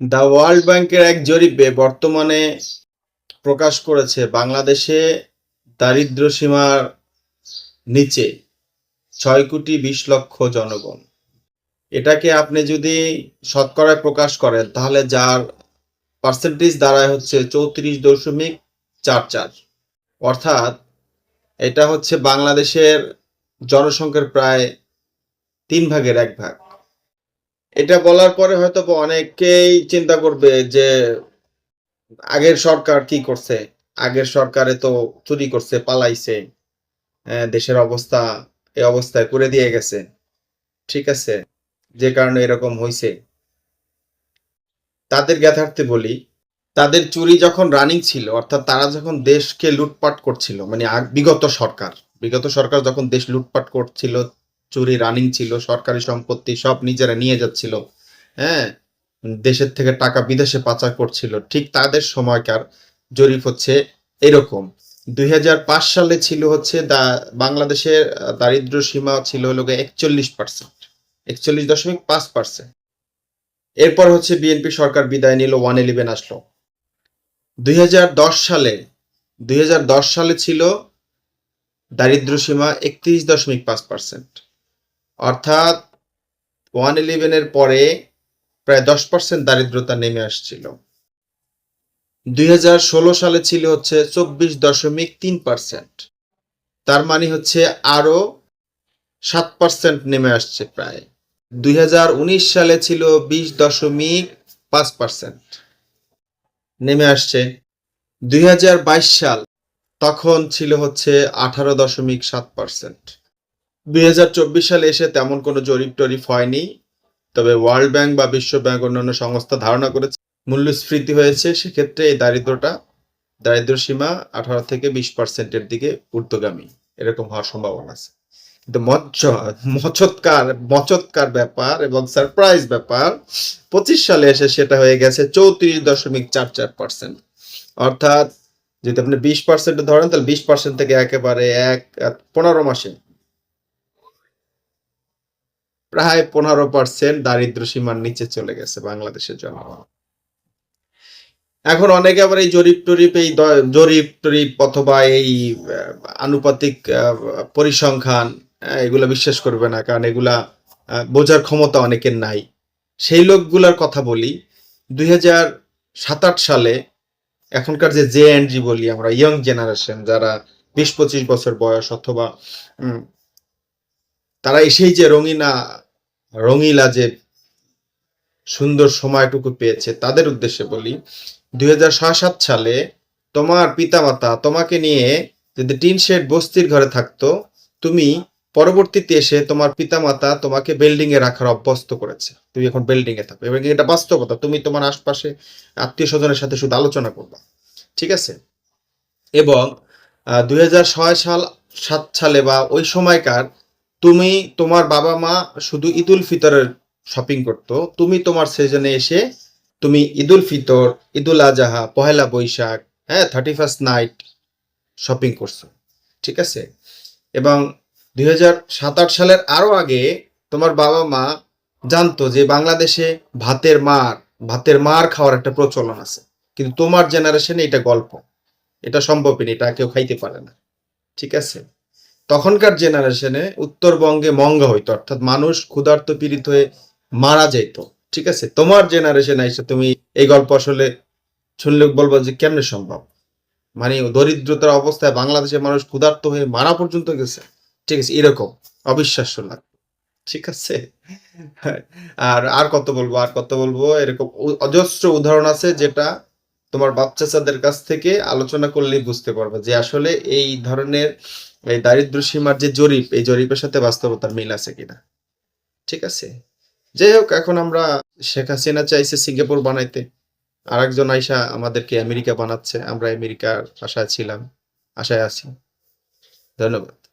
The world ব্যাংকের এক জরিপে বর্তমানে প্রকাশ করেছে বাংলাদেশে দারিদ্র সীমার নিচে ছয় কোটি বিশ লক্ষ জনগণ। এটাকে আপনি যদি শতকরায় প্রকাশ করেন, তাহলে যার পার্সেন্টেজ দাঁড়ায় হচ্ছে চৌত্রিশ দশমিক চার চার। অর্থাৎ এটা হচ্ছে বাংলাদেশের জনসংখ্যার প্রায় তিন ভাগের এক ভাগ। এটা বলার পরে হয়তো অনেকেই চিন্তা করবে যে আগের সরকার কি করছে? আগের সরকারে তো চুরি করছে, পালাইছে দেশের অবস্থা এই অবস্থায় করে দিয়ে গেছে। ঠিক আছে, যে কারণে এরকম হয়েছে তাদের জ্ঞাতার্থে বলি, তাদের চুরি যখন রানিং ছিল, অর্থাৎ তারা যখন দেশকে লুটপাট করছিল মানে বিগত সরকার বিগত সরকার যখন দেশ লুটপাট করছিল চুরি রানিং ছিল সরকারি সম্পত্তি সব নিজেরা নিয়ে যাচ্ছিল। হ্যাঁ? দেশের থেকে টাকা বিদেশে পাচার করছিল। ঠিক তাদের সময়কার জরিপ হচ্ছে এরকম। দুই হাজার পাঁচ সালে ছিল হচ্ছে বাংলাদেশের আহ, দারিদ্র্য সীমা ছিল হলো একচল্লিশ পার্সেন্ট একচল্লিশ দশমিক পাঁচ পার্সেন্ট এরপর হচ্ছে বিএনপি সরকার বিদায় নিল ওয়ান ইলেভেন আসলো। দুই হাজার দশ সালে দুই হাজার দশ সালে ছিল দারিদ্র্য সীমা একত্রিশ দশমিক পাঁচ পার্সেন্ট অর্থাৎ ওয়ান ইলেভেনের পরে প্রায় দশ পার্সেন্ট দারিদ্রতা নেমে আসছিল। দুই হাজার ষোলো সালে ছিল হচ্ছে চব্বিশ দশমিক তিন পার্সেন্ট তার মানে হচ্ছে আরও সাত পার্সেন্ট নেমে আসছে প্রায়। দুই হাজার উনিশ সালে ছিল বিশ দশমিক পাঁচ পার্সেন্ট নেমে আসছে। দুই হাজার বাইশ সাল তখন ছিল হচ্ছে আঠারো দশমিক সাত পার্সেন্ট দুই হাজার চব্বিশ সালে এসে তেমন কোনো জরিপ টরিপ হয়নি, তবে ওয়ার্ল্ড ব্যাংক বা বিশ্ব ব্যাংক অন্যান্য সংস্থা ধারণা করেছে মূল্যস্ফীতি হয়েছে, সেক্ষেত্রে এই দারিদ্রটা, দারিদ্র সীমা আঠারো থেকে বিশ পার্সেন্টের দিকে ঊর্ধ্বগামী, এরকম হওয়ার সম্ভাবনা আছে। কিন্তু মচৎকার মচৎকার ব্যাপার এবং সারপ্রাইজ ব্যাপার, পঁচিশ সালে এসে সেটা হয়ে গেছে চৌত্রিশ দশমিক চার চার পার্সেন্ট। অর্থাৎ যদি আপনি বিশ পার্সেন্ট ধরেন, তাহলে বিশ পার্সেন্ট থেকে একেবারে এক এক পনেরো মাসে প্রায় পনেরো পার্সেন্ট দারিদ্র সীমার নিচে চলে গেছে বাংলাদেশের জনগণ। এখন অনেকে আবার এই জরিপ টরিপ, এই জরিপ টরিপ অথবা এই আনুপাতিক পরিসংখ্যান এগুলা বিশ্বাস করবে না, কারণ এগুলা বোঝার ক্ষমতা অনেকের নাই। সেই লোকগুলার কথা বলি, দুই সালে এখনকার যে জে এন্ড জি বলি আমরা, ইয়ং জেনারেশন, যারা বিশ পঁচিশ বছর বয়স অথবা তারা এসেই যে রঙিনা রঙিলা যে সুন্দর সময়টুকু পেয়েছে, তাদের উদ্দেশ্যে বলি, দুই সালে তোমার পিতামাতা তোমাকে নিয়ে যদি টিন শেড বস্তির ঘরে থাকতো, তুমি পরবর্তীতে এসে তোমার পিতামাতা তোমাকে বিল্ডিং এ রাখার অভ্যস্ত করেছে। তুমি এখন বিল্ডিং এ থাকো এবং এটা বাস্তবতা। তুমি তোমার আশপাশে আত্মীয় স্বজনের সাথে শুধু আলোচনা করবা। ঠিক আছে? এবং দুই হাজার ছয় সাল সাত সালে বা ওই সময়কার তুমি তোমার বাবা মা শুধু ঈদুল ফিতরের শপিং করতো তুমি তোমার সিজনে এসে তুমি ঈদুল ফিতর ঈদুল আজহা পহেলা বৈশাখ হ্যাঁ থার্টি ফার্স্ট নাইট শপিং করছ ঠিক আছে? এবং দুই সালের আরও আগে তোমার বাবা মা জানতো যে বাংলাদেশে ভাতের মার ভাতের মার খাওয়ার একটা প্রচলন আছে। কিন্তু তোমার জেনারেশনে এটা গল্প এটা সম্ভবই না, এটা কেউ খাইতে পারে না ঠিক আছে? তখনকার জেনারেশনে উত্তরবঙ্গে মঙ্গা হইতো, অর্থাৎ মানুষ ক্ষুধার্ত, পীড়িত হয়ে মারা যেত ঠিক আছে? তোমার জেনারেশন এসে তুমি এই গল্প আসলে শুনলে বলব যে কেমনে সম্ভব? মানে দরিদ্রতার অবস্থায় বাংলাদেশের মানুষ ক্ষুধার্ত হয়ে মারা পর্যন্ত গেছে, ঠিক আছে? এরকম, অবিশ্বাস্য লাগে ঠিক আছে? আর আর কত বলব, আর কত বলব? এরকম অজস্র উদাহরণ আছে যেটা তোমার বাচ্চাদের কাছ থেকে আলোচনা করলেই বুঝতে পারবে যে আসলে এই ধরনের এই দারিদ্র সীমার যে জরিপ, এই জরিপের সাথে বাস্তবতার মিল আছে কিনা? ঠিক আছে? যাই হোক, এখন আমরা শেখ হাসিনা চাইছে সিঙ্গাপুর বানাইতে। আর একজন আইসা আমাদেরকে আমেরিকা বানাচ্ছে। আমরা আমেরিকার আশায় ছিলাম, আশায় আছি। ধন্যবাদ।